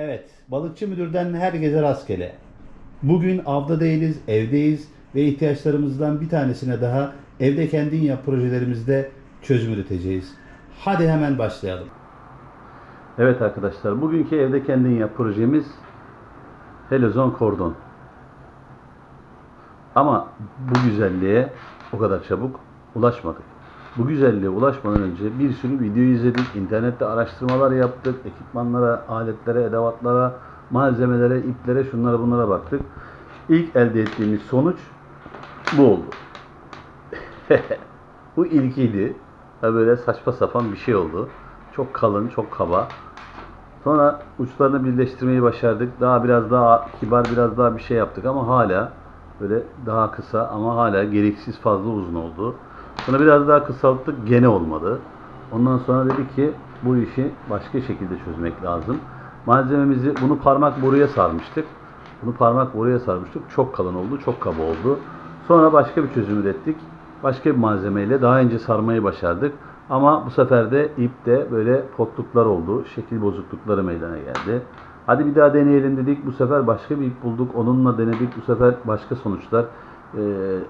Evet, balıkçı müdürden herkese rastgele. Bugün avda değiliz, evdeyiz ve ihtiyaçlarımızdan bir tanesine daha evde kendin yap projelerimizde çözüm üreteceğiz. Hadi hemen başlayalım. Evet arkadaşlar, bugünkü evde kendin yap projemiz Helezon kordon. Ama bu güzelliğe o kadar çabuk ulaşmadık. Bu güzelliğe ulaşmadan önce bir sürü video izledik, internette araştırmalar yaptık, ekipmanlara, aletlere, edevatlara, malzemelere, iplere, şunlara bunlara baktık. İlk elde ettiğimiz sonuç bu oldu. bu ilkiydi. Ha böyle saçma sapan bir şey oldu. Çok kalın, çok kaba. Sonra uçlarını birleştirmeyi başardık. Daha biraz daha kibar, biraz daha bir şey yaptık ama hala böyle daha kısa ama hala gereksiz fazla uzun oldu. Sonra biraz daha kısalttık gene olmadı. Ondan sonra dedik ki bu işi başka şekilde çözmek lazım. Malzememizi bunu parmak boruya sarmıştık. Bunu parmak boruya sarmıştık. Çok kalın oldu, çok kaba oldu. Sonra başka bir çözüm ürettik. Başka bir malzemeyle daha ince sarmayı başardık. Ama bu sefer de ipte böyle potluklar oldu. Şekil bozuklukları meydana geldi. Hadi bir daha deneyelim dedik. Bu sefer başka bir ip bulduk. Onunla denedik. Bu sefer başka sonuçlar e,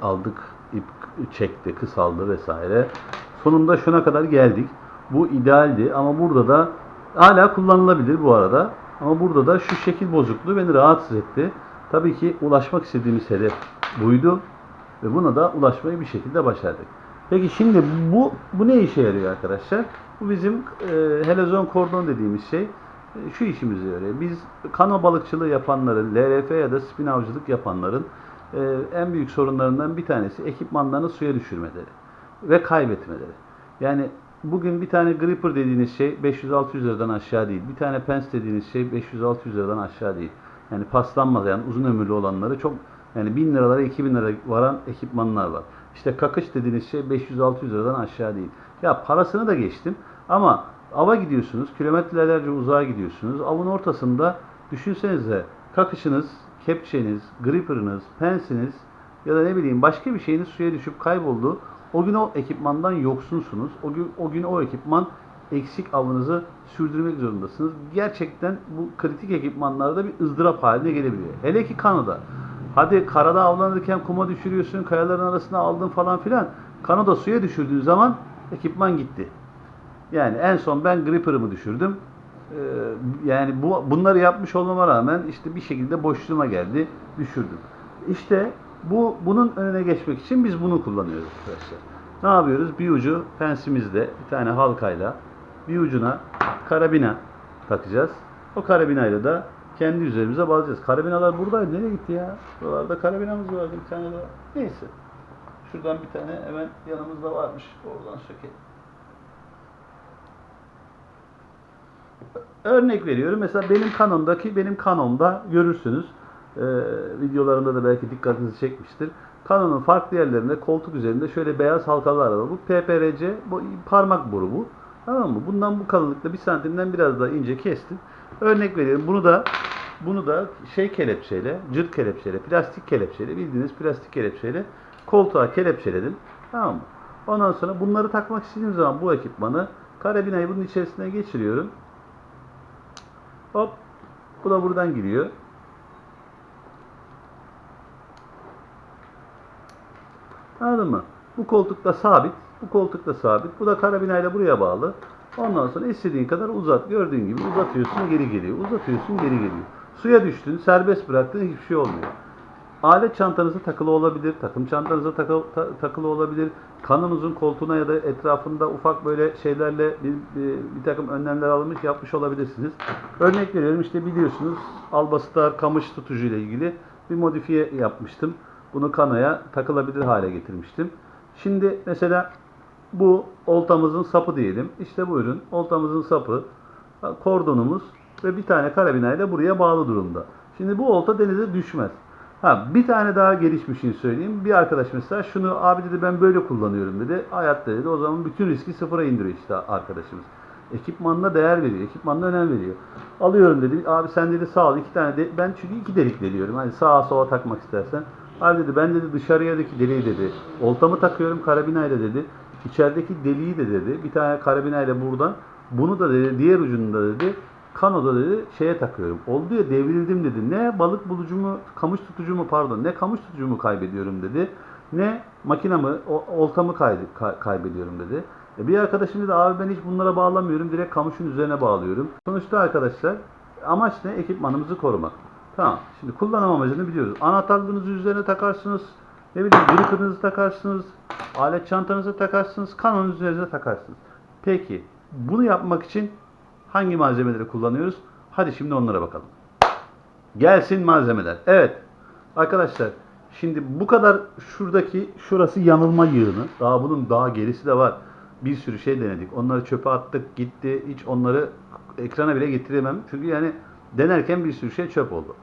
aldık. İp çekti, kısaldı vesaire. Sonunda şuna kadar geldik. Bu idealdi ama burada da hala kullanılabilir bu arada. Ama burada da şu şekil bozukluğu beni rahatsız etti. Tabii ki ulaşmak istediğimiz hedef buydu. Ve buna da ulaşmayı bir şekilde başardık. Peki şimdi bu bu ne işe yarıyor arkadaşlar? Bu bizim e, helezon kordon dediğimiz şey e, şu işimize yarıyor. Biz kano balıkçılığı yapanların, LRF ya da spin avcılık yapanların e, en büyük sorunlarından bir tanesi ekipmanlarını suya düşürmeleri ve kaybetmeleri. Yani bugün bir tane gripper dediğiniz şey 500-600 liradan aşağı değil. Bir tane pens dediğiniz şey 500-600 liradan aşağı değil. Yani paslanmaz yani uzun ömürlü olanları çok yani 1000 liralara 2000 lira varan ekipmanlar var. İşte kakış dediğiniz şey 500-600 liradan aşağı değil. Ya parasını da geçtim ama ava gidiyorsunuz, kilometrelerce uzağa gidiyorsunuz. Avın ortasında düşünsenize kakışınız, kepçeniz, gripper'ınız, pensiniz ya da ne bileyim başka bir şeyiniz suya düşüp kayboldu. O gün o ekipmandan yoksunsunuz. O gün o gün o ekipman eksik avınızı sürdürmek zorundasınız. Gerçekten bu kritik ekipmanlarda bir ızdırap haline gelebiliyor. Hele ki kanoda. Hadi karada avlanırken kuma düşürüyorsun, kayaların arasına aldın falan filan. Kanoda suya düşürdüğün zaman ekipman gitti. Yani en son ben gripper'ımı düşürdüm. Ee, yani bu bunları yapmış olmama rağmen işte bir şekilde boşluğuma geldi, düşürdüm. İşte bu bunun önüne geçmek için biz bunu kullanıyoruz arkadaşlar. Ne yapıyoruz? Bir ucu pensimizde bir tane halkayla bir ucuna karabina takacağız. O karabinayla da kendi üzerimize bağlayacağız. Karabinalar buradaydı. Nereye gitti ya? Buralarda karabinamız vardı bir tane daha. Neyse. Şuradan bir tane hemen yanımızda varmış. Oradan sökelim. Örnek veriyorum. Mesela benim Canon'daki benim Canon'da görürsünüz. Ee, videolarımda da belki dikkatinizi çekmiştir. Canon'un farklı yerlerinde koltuk üzerinde şöyle beyaz halkalar var. Bu PPRC, bu parmak boru bu. Tamam mı? Bundan bu kalınlıkta bir santimden biraz daha ince kestim. Örnek veriyorum. Bunu da bunu da şey kelepçeyle, cırt kelepçeyle, plastik kelepçeyle, bildiğiniz plastik kelepçeyle koltuğa kelepçeledim. Tamam mı? Ondan sonra bunları takmak istediğim zaman bu ekipmanı karabinayı bunun içerisine geçiriyorum. Hop. Bu da buradan giriyor. Anladın mı? Bu koltukta sabit. Bu koltukta sabit. Bu da karabinayla buraya bağlı. Ondan sonra istediğin kadar uzat. Gördüğün gibi uzatıyorsun geri geliyor. Uzatıyorsun geri geliyor. Suya düştün, serbest bıraktın hiçbir şey olmuyor. Alet çantanıza takılı olabilir, takım çantanıza takı- ta- takılı olabilir. Kanınızın koltuğuna ya da etrafında ufak böyle şeylerle bir, bir, bir takım önlemler alınmış yapmış olabilirsiniz. Örnek veriyorum işte biliyorsunuz Albastar kamış tutucu ile ilgili bir modifiye yapmıştım. Bunu kanoya takılabilir hale getirmiştim. Şimdi mesela bu oltamızın sapı diyelim. İşte buyurun oltamızın sapı, kordonumuz ve bir tane karabinayla buraya bağlı durumda. Şimdi bu olta denize düşmez. Ha bir tane daha gelişmişini söyleyeyim. Bir arkadaş mesela şunu abi dedi ben böyle kullanıyorum dedi. Hayatta dedi. O zaman bütün riski sıfıra indiriyor işte arkadaşımız. Ekipmanına değer veriyor. Ekipmanına önem veriyor. Alıyorum dedi. Abi sen dedi sağ ol iki tane de ben çünkü iki delik deliyorum. Hani sağa sola takmak istersen. Abi dedi ben dedi dışarıyadaki deliği dedi. Oltamı takıyorum karabinayla dedi. İçerideki deliği de dedi. Bir tane karabinayla buradan. Bunu da dedi diğer ucunda dedi. Kanoda dedi şeye takıyorum. Oldu ya devrildim dedi. Ne balık bulucumu, kamış tutucumu pardon. Ne kamış tutucumu kaybediyorum dedi. Ne makinamı, oltamı kaydı, kay- kaybediyorum dedi. E bir arkadaşım dedi abi ben hiç bunlara bağlamıyorum. Direkt kamışın üzerine bağlıyorum. Sonuçta arkadaşlar amaç ne? Ekipmanımızı korumak. Tamam. Şimdi kullanım amacını biliyoruz. Anahtarlığınızı üzerine takarsınız. Ne bileyim gripper'ınızı takarsınız. Alet çantanızı takarsınız. Kanonun üzerine takarsınız. Peki bunu yapmak için hangi malzemeleri kullanıyoruz? Hadi şimdi onlara bakalım. Gelsin malzemeler. Evet. Arkadaşlar şimdi bu kadar şuradaki şurası yanılma yığını. Daha bunun daha gerisi de var. Bir sürü şey denedik. Onları çöpe attık gitti. Hiç onları ekrana bile getiremem. Çünkü yani denerken bir sürü şey çöp oldu.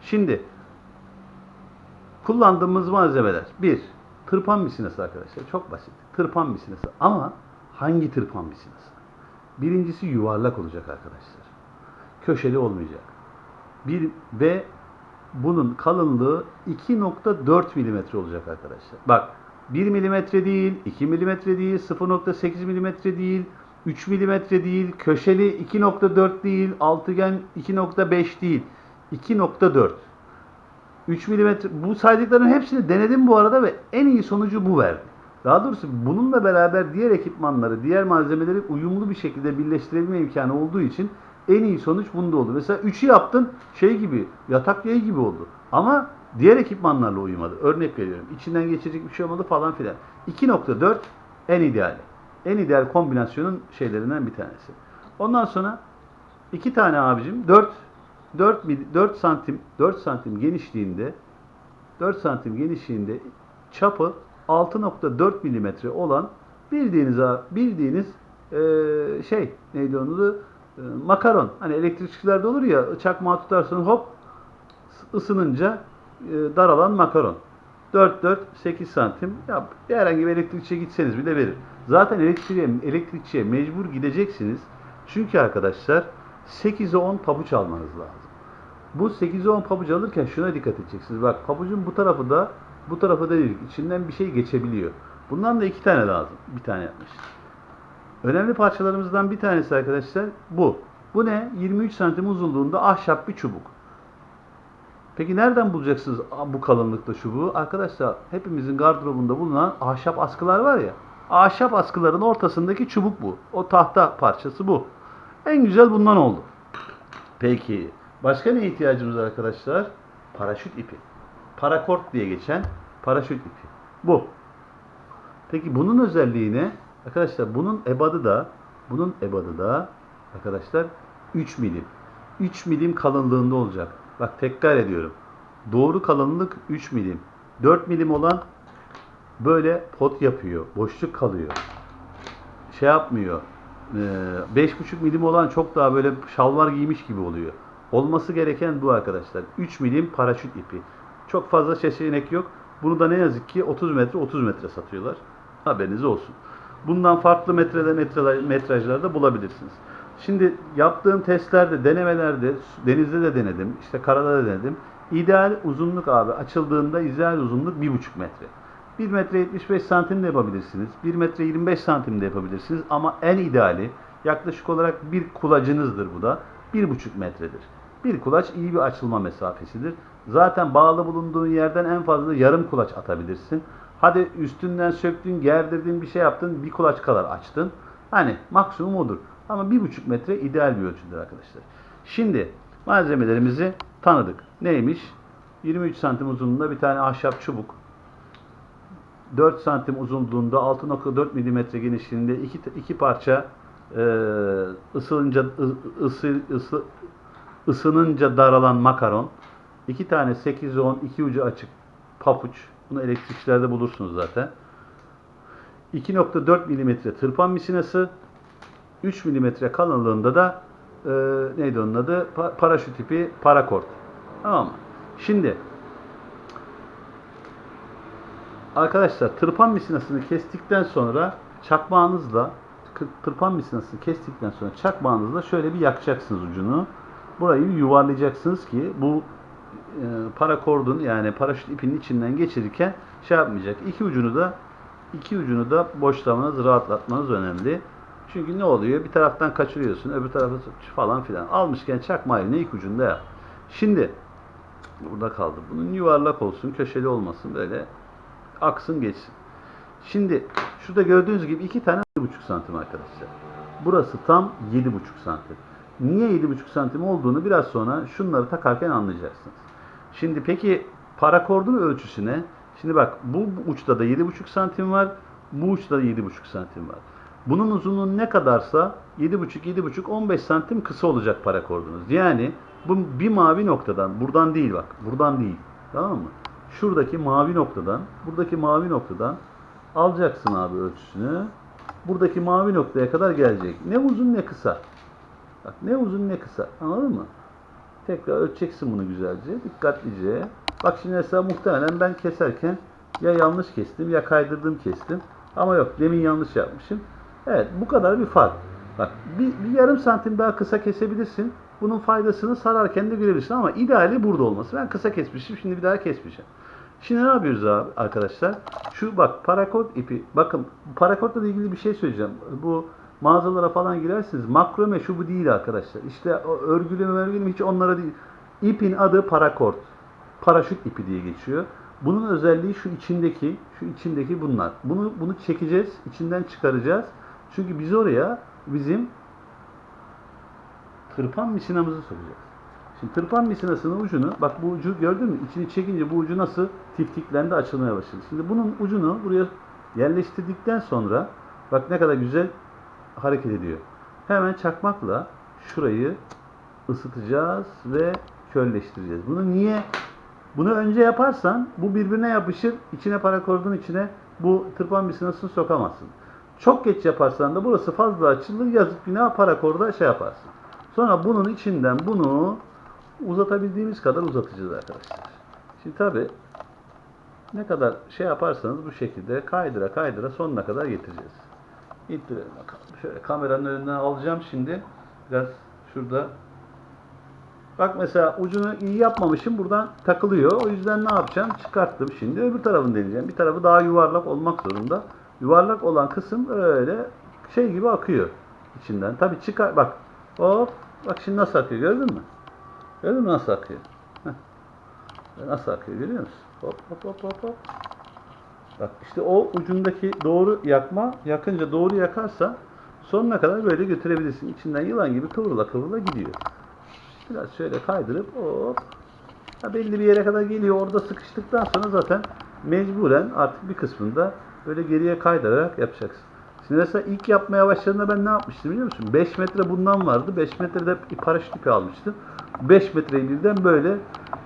Şimdi kullandığımız malzemeler. Bir, tırpan misinası arkadaşlar. Çok basit. Tırpan misinası. Ama hangi tırpan misinası? Birincisi yuvarlak olacak arkadaşlar. Köşeli olmayacak. Bir ve bunun kalınlığı 2.4 milimetre olacak arkadaşlar. Bak 1 milimetre değil, 2 milimetre değil, 0.8 milimetre değil, 3 milimetre değil, köşeli 2.4 değil, altıgen 2.5 değil, 2.4. 3 milimetre bu saydıkların hepsini denedim bu arada ve en iyi sonucu bu verdi. Daha doğrusu bununla beraber diğer ekipmanları, diğer malzemeleri uyumlu bir şekilde birleştirebilme imkanı olduğu için en iyi sonuç bunda oldu. Mesela 3'ü yaptın şey gibi, yatak yayı gibi oldu. Ama diğer ekipmanlarla uyumadı. Örnek veriyorum. İçinden geçecek bir şey olmadı falan filan. 2.4 en ideali. En ideal kombinasyonun şeylerinden bir tanesi. Ondan sonra iki tane abicim 4 4 4 santim 4 santim genişliğinde 4 santim genişliğinde çapı 6.4 milimetre olan bildiğiniz bildiğiniz eee, şey neydi onun adı Eee, makaron. Hani elektrikçilerde olur ya çakmağı tutarsın hop ısınınca eee, daralan makaron. 4 4 8 santim. Ya herhangi bir elektrikçiye gitseniz bile verir. Zaten elektrikçiye elektrikçiye mecbur gideceksiniz. Çünkü arkadaşlar 8'e 10 pabuç almanız lazım. Bu 8'e 10 pabuç alırken şuna dikkat edeceksiniz. Bak pabucun bu tarafı da bu tarafı da değil. İçinden bir şey geçebiliyor. Bundan da iki tane lazım. Bir tane yapmış. Önemli parçalarımızdan bir tanesi arkadaşlar bu. Bu ne? 23 santim uzunluğunda ahşap bir çubuk. Peki nereden bulacaksınız bu kalınlıkta çubuğu? Arkadaşlar hepimizin gardırobunda bulunan ahşap askılar var ya. Ahşap askıların ortasındaki çubuk bu. O tahta parçası bu. En güzel bundan oldu. Peki başka ne ihtiyacımız var arkadaşlar? Paraşüt ipi. Parakort diye geçen paraşüt ipi. Bu. Peki bunun özelliği ne? Arkadaşlar bunun ebadı da bunun ebadı da arkadaşlar 3 milim. 3 milim kalınlığında olacak. Bak tekrar ediyorum. Doğru kalınlık 3 milim. 4 milim olan böyle pot yapıyor. Boşluk kalıyor. Şey yapmıyor. Ee, 5,5 milim olan çok daha böyle şalvar giymiş gibi oluyor. Olması gereken bu arkadaşlar. 3 milim paraşüt ipi. Çok fazla seçenek yok. Bunu da ne yazık ki 30 metre 30 metre satıyorlar. Haberiniz olsun. Bundan farklı metrede metre, metrajlarda bulabilirsiniz. Şimdi yaptığım testlerde, denemelerde, denizde de denedim, işte karada da denedim. İdeal uzunluk abi açıldığında ideal uzunluk 1,5 metre. 1 metre 75 santim de yapabilirsiniz. 1 metre 25 santim de yapabilirsiniz. Ama en ideali yaklaşık olarak bir kulacınızdır bu da. 1,5 metredir. Bir kulaç iyi bir açılma mesafesidir. Zaten bağlı bulunduğun yerden en fazla yarım kulaç atabilirsin. Hadi üstünden söktün, gerdirdin, bir şey yaptın, bir kulaç kadar açtın. Hani maksimum odur. Ama bir buçuk metre ideal bir ölçüdür arkadaşlar. Şimdi malzemelerimizi tanıdık. Neymiş? 23 santim uzunluğunda bir tane ahşap çubuk. 4 santim uzunluğunda 6.4 milimetre genişliğinde iki, iki parça e, ısınınca ısı, ısı, ısınınca daralan makaron. iki tane 8-10 iki ucu açık papuç. Bunu elektrikçilerde bulursunuz zaten. 2.4 milimetre tırpan misinası. 3 milimetre kalınlığında da e, neydi onun adı? Pa- paraşüt ipi parakort. Tamam mı? Şimdi arkadaşlar tırpan misinasını kestikten sonra çakmağınızla tırpan misinasını kestikten sonra çakmağınızla şöyle bir yakacaksınız ucunu. Burayı yuvarlayacaksınız ki bu e, parakordun yani paraşüt ipinin içinden geçirirken şey yapmayacak. İki ucunu da iki ucunu da boşlamanız, rahatlatmanız önemli. Çünkü ne oluyor? Bir taraftan kaçırıyorsun, öbür tarafı falan filan. Almışken çakma eline ilk ucunda yap. Şimdi burada kaldı. Bunun yuvarlak olsun, köşeli olmasın böyle aksın geçsin. Şimdi şurada gördüğünüz gibi iki tane 7,5 santim arkadaşlar. Burası tam 7,5 santim. Niye 7,5 santim olduğunu biraz sonra şunları takarken anlayacaksınız. Şimdi peki parakordun ölçüsüne şimdi bak bu, uçta da 7,5 santim var. Bu uçta da 7,5 santim var. Bunun uzunluğu ne kadarsa 7,5 7,5 15 santim kısa olacak parakordunuz. Yani bu bir mavi noktadan buradan değil bak buradan değil. Tamam mı? Şuradaki mavi noktadan buradaki mavi noktadan alacaksın abi ölçüsünü. Buradaki mavi noktaya kadar gelecek. Ne uzun ne kısa. Bak ne uzun ne kısa. Anladın mı? Tekrar ölçeceksin bunu güzelce. Dikkatlice. Bak şimdi mesela muhtemelen ben keserken ya yanlış kestim ya kaydırdım kestim. Ama yok demin yanlış yapmışım. Evet bu kadar bir fark. Bak bir, bir yarım santim daha kısa kesebilirsin. Bunun faydasını sararken de görebilirsin ama ideali burada olması. Ben kısa kesmişim şimdi bir daha kesmeyeceğim. Şimdi ne yapıyoruz abi arkadaşlar? Şu bak parakot ipi. Bakın parakotla ilgili bir şey söyleyeceğim. Bu mağazalara falan girersiniz. Makrome şu bu değil arkadaşlar. İşte örgülü mü örgülü mü hiç onlara değil. İpin adı parakort. Paraşüt ipi diye geçiyor. Bunun özelliği şu içindeki, şu içindeki bunlar. Bunu bunu çekeceğiz, içinden çıkaracağız. Çünkü biz oraya bizim tırpan misinamızı sokacağız. Şimdi tırpan misinasının ucunu, bak bu ucu gördün mü? İçini çekince bu ucu nasıl tiftiklendi, açılmaya başladı. Şimdi bunun ucunu buraya yerleştirdikten sonra, bak ne kadar güzel hareket ediyor. Hemen çakmakla şurayı ısıtacağız ve kölleştireceğiz. Bunu niye? Bunu önce yaparsan bu birbirine yapışır. içine parakordun içine bu tırpan misinasını sokamazsın. Çok geç yaparsan da burası fazla açılır. Yazık günah parakorda şey yaparsın. Sonra bunun içinden bunu uzatabildiğimiz kadar uzatacağız arkadaşlar. Şimdi tabi ne kadar şey yaparsanız bu şekilde kaydıra kaydıra sonuna kadar getireceğiz. İttirelim bakalım. Kameranın önünden alacağım şimdi. Biraz şurada. Bak mesela ucunu iyi yapmamışım. Buradan takılıyor. O yüzden ne yapacağım? Çıkarttım şimdi. Öbür tarafını deneyeceğim. Bir tarafı daha yuvarlak olmak zorunda. Yuvarlak olan kısım öyle şey gibi akıyor içinden. Tabi çıkar. Bak. Hop. Bak şimdi nasıl akıyor. Gördün mü? Gördün mü nasıl akıyor? Heh. Nasıl akıyor görüyor musun? Hop hop hop hop hop. Bak işte o ucundaki doğru yakma, yakınca doğru yakarsa sonuna kadar böyle götürebilirsin. İçinden yılan gibi kıvrıla kıvrıla gidiyor. Biraz şöyle kaydırıp hop. Ha belli bir yere kadar geliyor. Orada sıkıştıktan sonra zaten mecburen artık bir kısmında böyle geriye kaydırarak yapacaksın. Şimdi mesela ilk yapmaya başladığında ben ne yapmıştım biliyor musun? 5 metre bundan vardı. 5 metrede paraşüt ipi almıştım. 5 metreyi birden böyle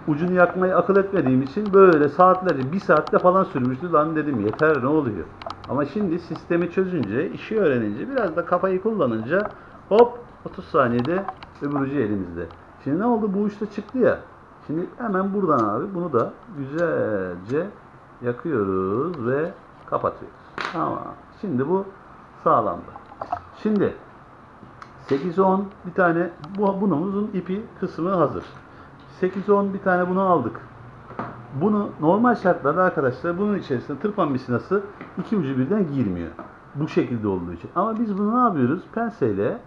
ucunu yakmayı akıl etmediğim için böyle saatlerce, bir saatte falan sürmüştü. Lan dedim yeter ne oluyor? Ama şimdi sistemi çözünce, işi öğrenince, biraz da kafayı kullanınca hop 30 saniyede öbür ucu elimizde. Şimdi ne oldu? Bu uçta çıktı ya. Şimdi hemen buradan abi bunu da güzelce yakıyoruz ve kapatıyoruz. Tamam. Şimdi bu sağlamdı. Şimdi 8-10 bir tane bu bunumuzun ipi kısmı hazır. 8-10 bir tane bunu aldık. Bunu normal şartlarda arkadaşlar bunun içerisinde tırpan misinası iki ucu birden girmiyor. Bu şekilde olduğu için. Ama biz bunu ne yapıyoruz? Penseyle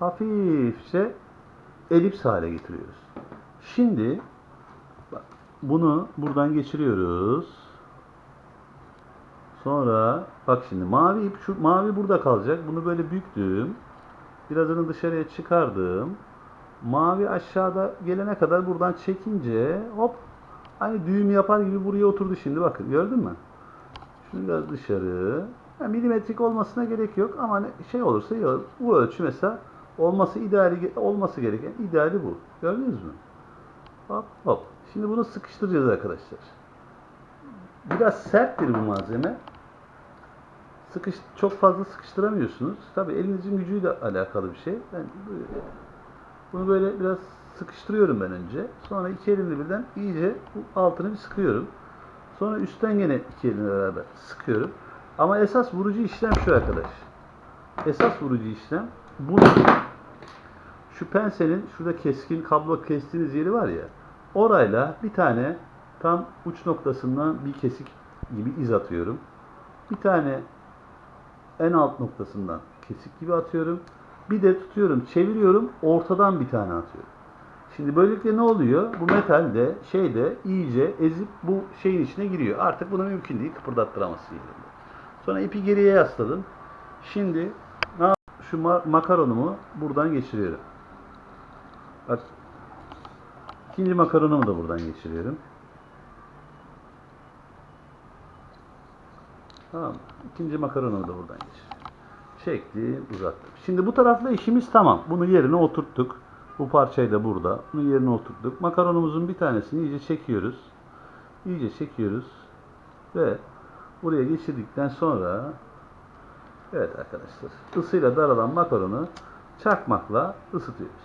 hafifçe elips hale getiriyoruz. Şimdi bak, bunu buradan geçiriyoruz. Sonra bak şimdi mavi ip şu mavi burada kalacak. Bunu böyle büktüm. Birazını dışarıya çıkardım. Mavi aşağıda gelene kadar buradan çekince hop hani düğüm yapar gibi buraya oturdu şimdi bakın gördün mü? Şunu biraz dışarı. Yani milimetrik olmasına gerek yok ama şey olursa iyi olur. Bu ölçü mesela olması ideali olması gereken ideali bu. Gördünüz mü? Hop hop. Şimdi bunu sıkıştıracağız arkadaşlar. Biraz serttir bu malzeme. Sıkış, çok fazla sıkıştıramıyorsunuz. Tabii elinizin gücüyle alakalı bir şey. Ben bunu böyle biraz sıkıştırıyorum ben önce. Sonra iki elimle birden iyice bu altını bir sıkıyorum. Sonra üstten gene iki elimle beraber sıkıyorum. Ama esas vurucu işlem şu arkadaş. Esas vurucu işlem bunu şu pensenin şurada keskin kablo kestiğiniz yeri var ya orayla bir tane tam uç noktasından bir kesik gibi iz atıyorum. Bir tane en alt noktasından kesik gibi atıyorum. Bir de tutuyorum, çeviriyorum, ortadan bir tane atıyorum. Şimdi böylelikle ne oluyor? Bu metal de şeyde iyice ezip bu şeyin içine giriyor. Artık bunu mümkün değil kıpırdattıramazsın yerinde. Sonra ipi geriye yasladım. Şimdi ne şu ma- makaronumu buradan geçiriyorum. Bak ikinci makaronumu da buradan geçiriyorum. Tamam. İkinci makaronumu da buradan geçiriyorum. Çektim, uzattım. Şimdi bu tarafla işimiz tamam. Bunu yerine oturttuk. Bu parçayı da burada. Bunu yerine oturttuk. Makaronumuzun bir tanesini iyice çekiyoruz. İyice çekiyoruz. Ve buraya geçirdikten sonra evet arkadaşlar ısıyla daralan makaronu çakmakla ısıtıyoruz.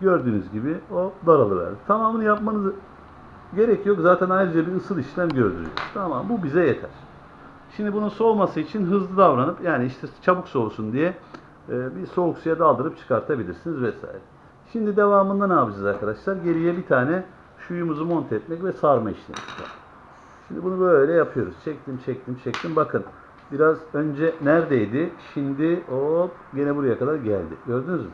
Gördüğünüz gibi o daralıverdi. Tamamını yapmanız gerek yok. Zaten ayrıca bir ısıl işlem gördürüyor. Tamam bu bize yeter. Şimdi bunun soğuması için hızlı davranıp yani işte çabuk soğusun diye bir soğuk suya daldırıp çıkartabilirsiniz vesaire. Şimdi devamında ne yapacağız arkadaşlar? Geriye bir tane şuyumuzu monte etmek ve sarma işlemi. Şimdi bunu böyle yapıyoruz. Çektim, çektim, çektim. Bakın biraz önce neredeydi? Şimdi hop gene buraya kadar geldi. Gördünüz mü?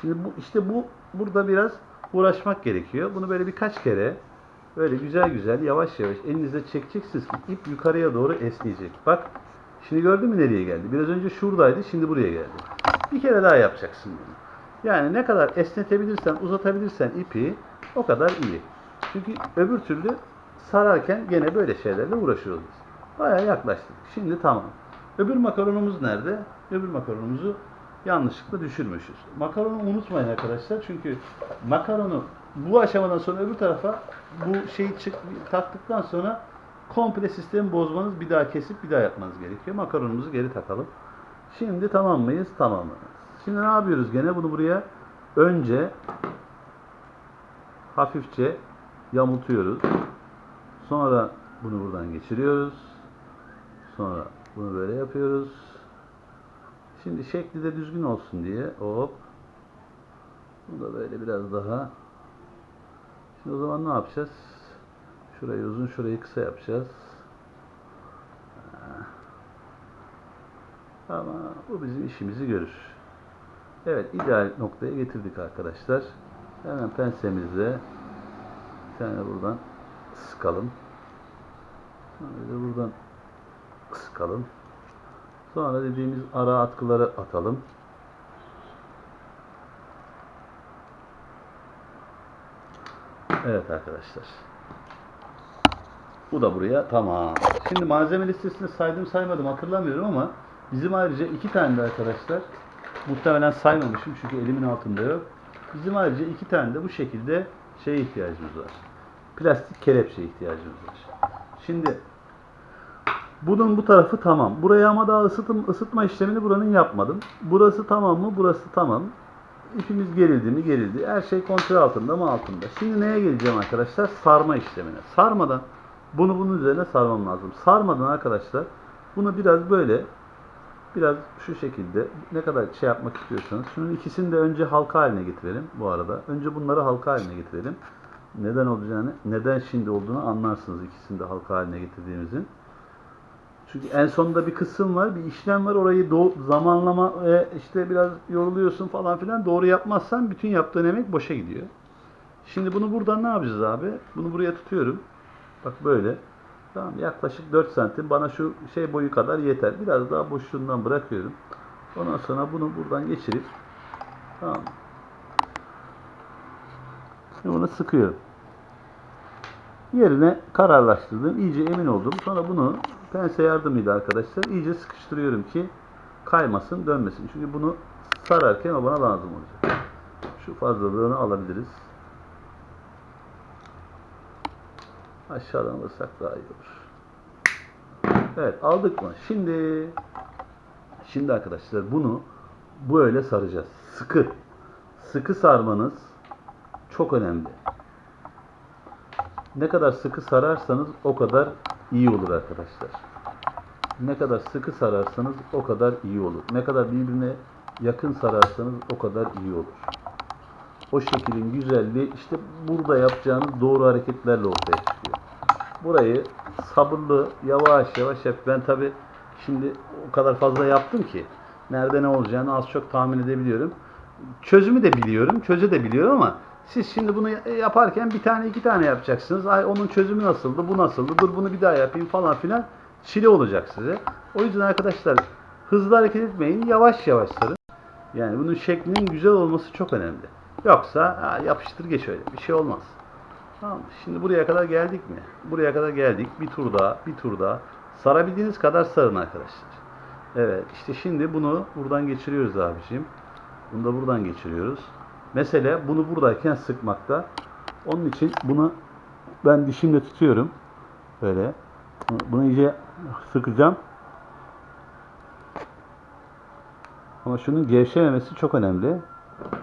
Şimdi bu işte bu burada biraz uğraşmak gerekiyor. Bunu böyle birkaç kere böyle güzel güzel yavaş yavaş elinizle çekeceksiniz ki ip yukarıya doğru esneyecek. Bak şimdi gördün mü nereye geldi? Biraz önce şuradaydı şimdi buraya geldi. Bir kere daha yapacaksın bunu. Yani ne kadar esnetebilirsen, uzatabilirsen ipi o kadar iyi. Çünkü öbür türlü sararken gene böyle şeylerle uğraşıyoruz. Bayağı yaklaştık. Şimdi tamam. Öbür makaronumuz nerede? Öbür makaronumuzu yanlışlıkla düşürmüşüz. Makaronu unutmayın arkadaşlar. Çünkü makaronu bu aşamadan sonra öbür tarafa bu şeyi çık, taktıktan sonra komple sistemi bozmanız bir daha kesip bir daha yapmanız gerekiyor. Makaronumuzu geri takalım. Şimdi tamam mıyız? Tamamız. Şimdi ne yapıyoruz gene? Bunu buraya önce hafifçe yamultuyoruz. Sonra bunu buradan geçiriyoruz. Sonra bunu böyle yapıyoruz. Şimdi şekli de düzgün olsun diye hop. Bunu da böyle biraz daha. Şimdi o zaman ne yapacağız? Şurayı uzun, şurayı kısa yapacağız. Ama bu bizim işimizi görür. Evet, ideal noktaya getirdik arkadaşlar. Hemen pensemizle bir tane buradan sıkalım. Da buradan sıkalım. Sonra dediğimiz ara atkıları atalım. Evet arkadaşlar. Bu da buraya tamam. Şimdi malzeme listesini saydım saymadım hatırlamıyorum ama bizim ayrıca iki tane de arkadaşlar muhtemelen saymamışım çünkü elimin altında yok. Bizim ayrıca iki tane de bu şekilde şeye ihtiyacımız var. Plastik kelepçe ihtiyacımız var. Şimdi bunun bu tarafı tamam. Buraya ama daha ısıtım, ısıtma işlemini buranın yapmadım. Burası tamam mı? Burası tamam. İpimiz gerildi mi? Gerildi. Her şey kontrol altında mı? Altında. Şimdi neye geleceğim arkadaşlar? Sarma işlemine. Sarmadan bunu bunun üzerine sarmam lazım. Sarmadan arkadaşlar bunu biraz böyle biraz şu şekilde ne kadar şey yapmak istiyorsanız şunun ikisini de önce halka haline getirelim bu arada. Önce bunları halka haline getirelim. Neden olacağını, neden şimdi olduğunu anlarsınız ikisini de halka haline getirdiğimizin. Çünkü en sonunda bir kısım var, bir işlem var. Orayı zamanlama ve işte biraz yoruluyorsun falan filan. Doğru yapmazsan bütün yaptığın emek boşa gidiyor. Şimdi bunu buradan ne yapacağız abi? Bunu buraya tutuyorum. Bak böyle. Tamam yaklaşık 4 santim bana şu şey boyu kadar yeter. Biraz daha boşluğundan bırakıyorum. Ondan sonra bunu buradan geçirip tamam. Şimdi bunu sıkıyorum. Yerine kararlaştırdım. iyice emin oldum. Sonra bunu pense yardımıyla arkadaşlar iyice sıkıştırıyorum ki kaymasın, dönmesin. Çünkü bunu sararken o bana lazım olacak. Şu fazlalığını alabiliriz. Aşağıdan alırsak daha iyi olur. Evet aldık mı? Şimdi şimdi arkadaşlar bunu böyle saracağız. Sıkı. Sıkı sarmanız çok önemli. Ne kadar sıkı sararsanız o kadar iyi olur arkadaşlar. Ne kadar sıkı sararsanız o kadar iyi olur. Ne kadar birbirine yakın sararsanız o kadar iyi olur. O şeklin güzelliği işte burada yapacağınız doğru hareketlerle ortaya çıkıyor. Burayı sabırlı, yavaş yavaş yap. Ben tabi Şimdi o kadar fazla yaptım ki nerede ne olacağını az çok tahmin edebiliyorum. Çözümü de biliyorum, çöze de biliyorum ama siz şimdi bunu yaparken bir tane iki tane yapacaksınız. Ay onun çözümü nasıldı, bu nasıldı, dur bunu bir daha yapayım falan filan. Çile olacak size. O yüzden arkadaşlar hızlı hareket etmeyin, yavaş yavaş sarın. Yani bunun şeklinin güzel olması çok önemli. Yoksa ha, yapıştır geç öyle bir şey olmaz. Tamam? Şimdi buraya kadar geldik mi? Buraya kadar geldik. Bir tur daha, bir tur daha. Sarabildiğiniz kadar sarın arkadaşlar. Evet, işte şimdi bunu buradan geçiriyoruz abiciğim. Bunu da buradan geçiriyoruz. Mesele bunu buradayken sıkmakta. Onun için bunu ben dişimle tutuyorum. Böyle. Bunu iyice sıkacağım. Ama şunun gevşememesi çok önemli.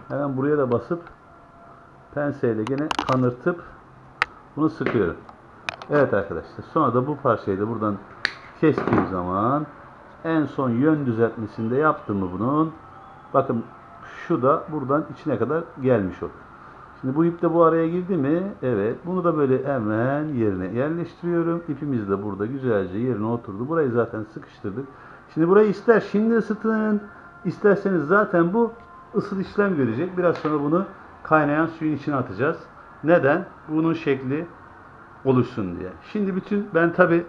Hemen buraya da basıp penseyle gene kanırtıp bunu sıkıyorum. Evet arkadaşlar. Sonra da bu parçayı da buradan kestiğim zaman en son yön düzeltmesinde yaptım mı bunun? Bakın şu da buradan içine kadar gelmiş olur. Şimdi bu ip de bu araya girdi mi? Evet. Bunu da böyle hemen yerine yerleştiriyorum. İpimiz de burada güzelce yerine oturdu. Burayı zaten sıkıştırdık. Şimdi burayı ister şimdi ısıtın, isterseniz zaten bu ısıl işlem görecek. Biraz sonra bunu kaynayan suyun içine atacağız. Neden? Bunun şekli oluşsun diye. Şimdi bütün ben tabi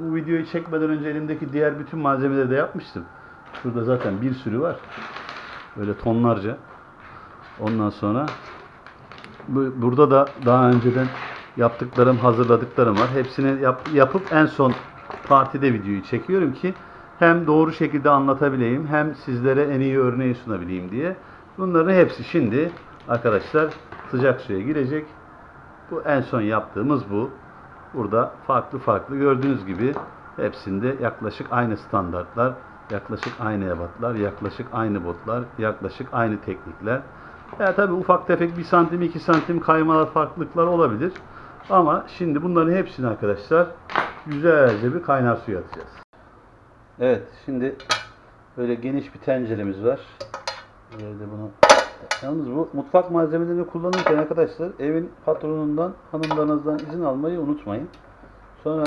bu videoyu çekmeden önce elimdeki diğer bütün malzemeleri de yapmıştım. Şurada zaten bir sürü var. Böyle tonlarca. Ondan sonra bu- burada da daha önceden yaptıklarım, hazırladıklarım var. Hepsini yap- yapıp en son partide videoyu çekiyorum ki hem doğru şekilde anlatabileyim hem sizlere en iyi örneği sunabileyim diye. Bunların hepsi şimdi arkadaşlar sıcak suya girecek. Bu en son yaptığımız bu. Burada farklı farklı gördüğünüz gibi hepsinde yaklaşık aynı standartlar, yaklaşık aynı ebatlar, yaklaşık aynı botlar, yaklaşık aynı teknikler. Ya tabii ufak tefek bir santim, iki santim kaymalar, farklılıklar olabilir. Ama şimdi bunların hepsini arkadaşlar güzelce bir kaynar suya atacağız. Evet, şimdi böyle geniş bir tenceremiz var. Böyle bunu Yalnız bu mutfak malzemelerini kullanırken arkadaşlar evin patronundan, hanımlarınızdan izin almayı unutmayın. Sonra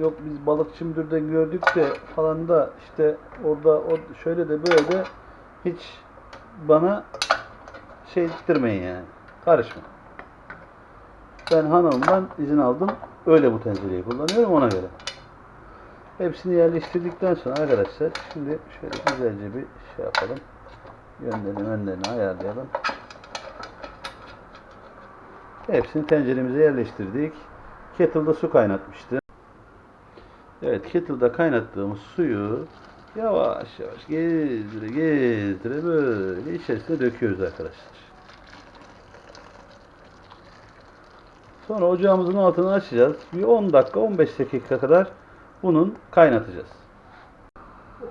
yok biz balıkçı müdürden gördük de falan da işte orada o şöyle de böyle de hiç bana şey ettirmeyin yani. Karışma. Ben hanımdan izin aldım. Öyle bu tencereyi kullanıyorum ona göre. Hepsini yerleştirdikten sonra arkadaşlar şimdi şöyle güzelce bir şey yapalım. Yönlerini önlerini ayarlayalım. Hepsini tenceremize yerleştirdik. Kettle'da su kaynatmıştı. Evet kettle'da kaynattığımız suyu yavaş yavaş gezdire gezdire böyle içerisine döküyoruz arkadaşlar. Sonra ocağımızın altını açacağız. Bir 10 dakika 15 dakika kadar bunun kaynatacağız.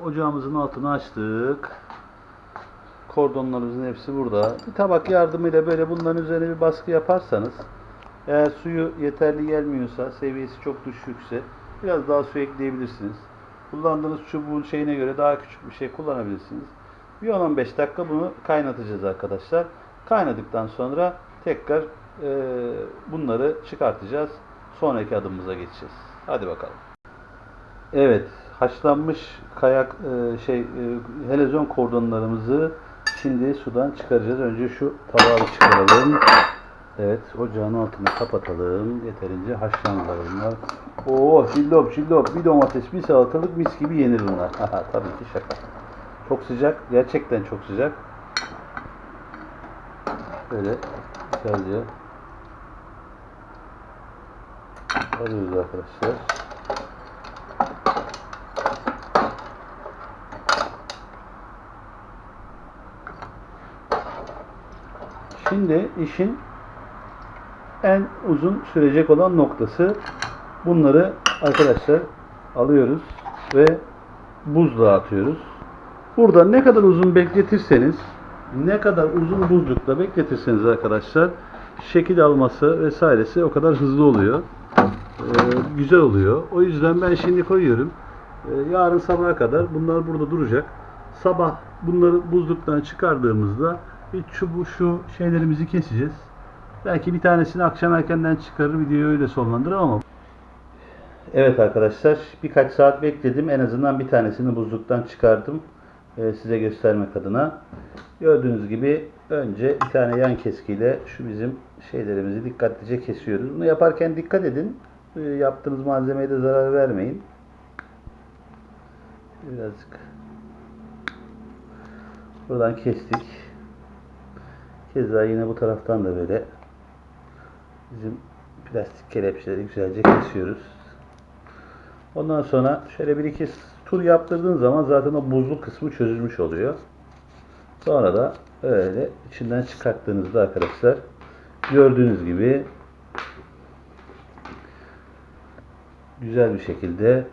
Ocağımızın altını açtık. Kordonlarımızın hepsi burada. Bir tabak yardımıyla böyle bunların üzerine bir baskı yaparsanız eğer suyu yeterli gelmiyorsa, seviyesi çok düşükse biraz daha su ekleyebilirsiniz. Kullandığınız çubuğun şeyine göre daha küçük bir şey kullanabilirsiniz. Bir 10-15 dakika bunu kaynatacağız arkadaşlar. Kaynadıktan sonra tekrar e, bunları çıkartacağız. Sonraki adımımıza geçeceğiz. Hadi bakalım. Evet, haşlanmış kayak e, şey e, helezon kordonlarımızı şimdi sudan çıkaracağız. Önce şu tabağı çıkaralım. Evet, ocağın altını kapatalım. Yeterince haşlandılar bunlar. Oo, şillop şillop bir domates, bir salatalık mis gibi yenir bunlar. Tabii ki şaka. Çok sıcak, gerçekten çok sıcak. Böyle güzelce alıyoruz arkadaşlar. Şimdi işin en uzun sürecek olan noktası bunları arkadaşlar alıyoruz ve buzluğa atıyoruz. Burada ne kadar uzun bekletirseniz ne kadar uzun buzlukta bekletirseniz arkadaşlar şekil alması vesairesi o kadar hızlı oluyor. Ee, güzel oluyor. O yüzden ben şimdi koyuyorum. Ee, yarın sabaha kadar bunlar burada duracak. Sabah bunları buzluktan çıkardığımızda bir çubuğu şu şeylerimizi keseceğiz. Belki bir tanesini akşam erkenden çıkarır videoyu öyle sonlandırır ama Evet arkadaşlar birkaç saat bekledim. En azından bir tanesini buzluktan çıkardım. Ee, size göstermek adına. Gördüğünüz gibi önce bir tane yan keskiyle şu bizim şeylerimizi dikkatlice kesiyoruz. Bunu yaparken dikkat edin. Ee, yaptığınız malzemeye de zarar vermeyin. Birazcık buradan kestik. Keza yine bu taraftan da böyle bizim plastik kelepçeleri güzelce kesiyoruz. Ondan sonra şöyle bir iki tur yaptırdığın zaman zaten o buzlu kısmı çözülmüş oluyor. Sonra da öyle içinden çıkarttığınızda arkadaşlar gördüğünüz gibi güzel bir şekilde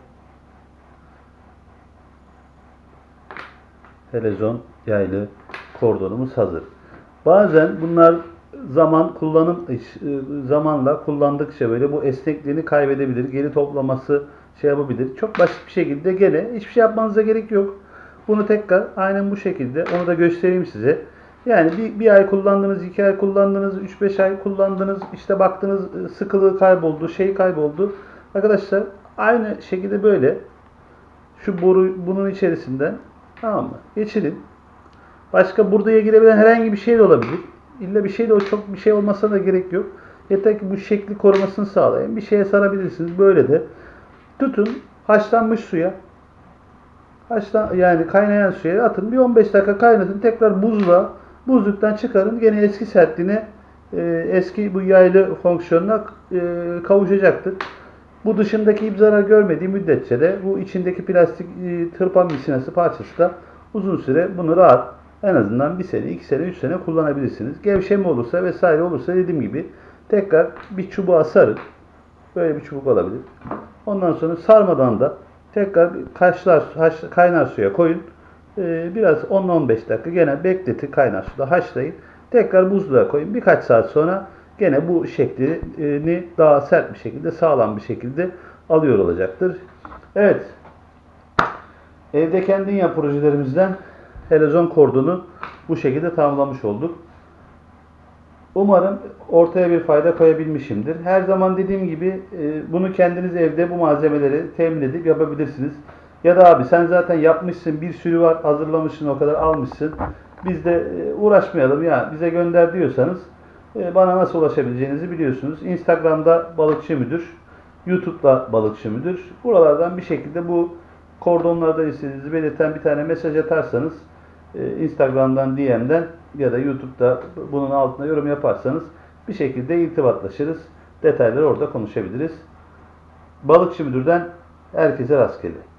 helezon yaylı kordonumuz hazır. Bazen bunlar zaman kullanım e, zamanla kullandıkça böyle bu esnekliğini kaybedebilir. Geri toplaması şey yapabilir. Çok basit bir şekilde gene hiçbir şey yapmanıza gerek yok. Bunu tekrar aynen bu şekilde onu da göstereyim size. Yani bir, bir ay kullandınız, iki ay kullandınız, üç beş ay kullandınız, işte baktınız e, sıkılığı kayboldu, şey kayboldu. Arkadaşlar aynı şekilde böyle şu boru bunun içerisinden tamam mı? Geçirin. Başka buraya girebilen herhangi bir şey de olabilir. İlla bir şey de o çok bir şey olmasına da gerek yok. Yeter ki bu şekli korumasını sağlayın. Bir şeye sarabilirsiniz. Böyle de tutun haşlanmış suya haşlan yani kaynayan suya atın. Bir 15 dakika kaynatın. Tekrar buzla buzluktan çıkarın. Gene eski sertliğine e, eski bu yaylı fonksiyonuna e, kavuşacaktır. Bu dışındaki ip zarar görmediği müddetçe de bu içindeki plastik e, tırpan misinası parçası da uzun süre bunu rahat en azından bir sene, iki sene, üç sene kullanabilirsiniz. Gevşeme olursa vesaire olursa dediğim gibi tekrar bir çubuğa sarın. Böyle bir çubuk olabilir. Ondan sonra sarmadan da tekrar kaşlar, haş, kaynar suya koyun. Ee, biraz 10-15 dakika gene bekletin kaynar suda haşlayın. Tekrar buzluğa koyun. Birkaç saat sonra gene bu şeklini daha sert bir şekilde, sağlam bir şekilde alıyor olacaktır. Evet. Evde kendin yap projelerimizden helezon kordonu bu şekilde tamamlamış olduk. Umarım ortaya bir fayda koyabilmişimdir. Her zaman dediğim gibi e, bunu kendiniz evde bu malzemeleri temin edip yapabilirsiniz. Ya da abi sen zaten yapmışsın bir sürü var hazırlamışsın o kadar almışsın. Biz de e, uğraşmayalım ya bize gönder diyorsanız e, bana nasıl ulaşabileceğinizi biliyorsunuz. Instagram'da balıkçı müdür. YouTube'da balıkçı müdür. Buralardan bir şekilde bu kordonlardan istediğinizi belirten bir tane mesaj atarsanız e, Instagram'dan DM'den ya da YouTube'da bunun altına yorum yaparsanız bir şekilde irtibatlaşırız. Detayları orada konuşabiliriz. Balıkçı Müdür'den herkese rastgele.